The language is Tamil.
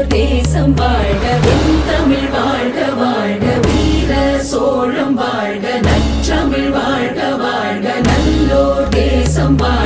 பெற்றோர் தேசம் வாழ்க தமிழ் வாழ்க வாழ்க வீர சோழம் வாழ்க நற்றமிழ் வாழ்க வாழ்க நல்லோர் தேசம் வாழ்க.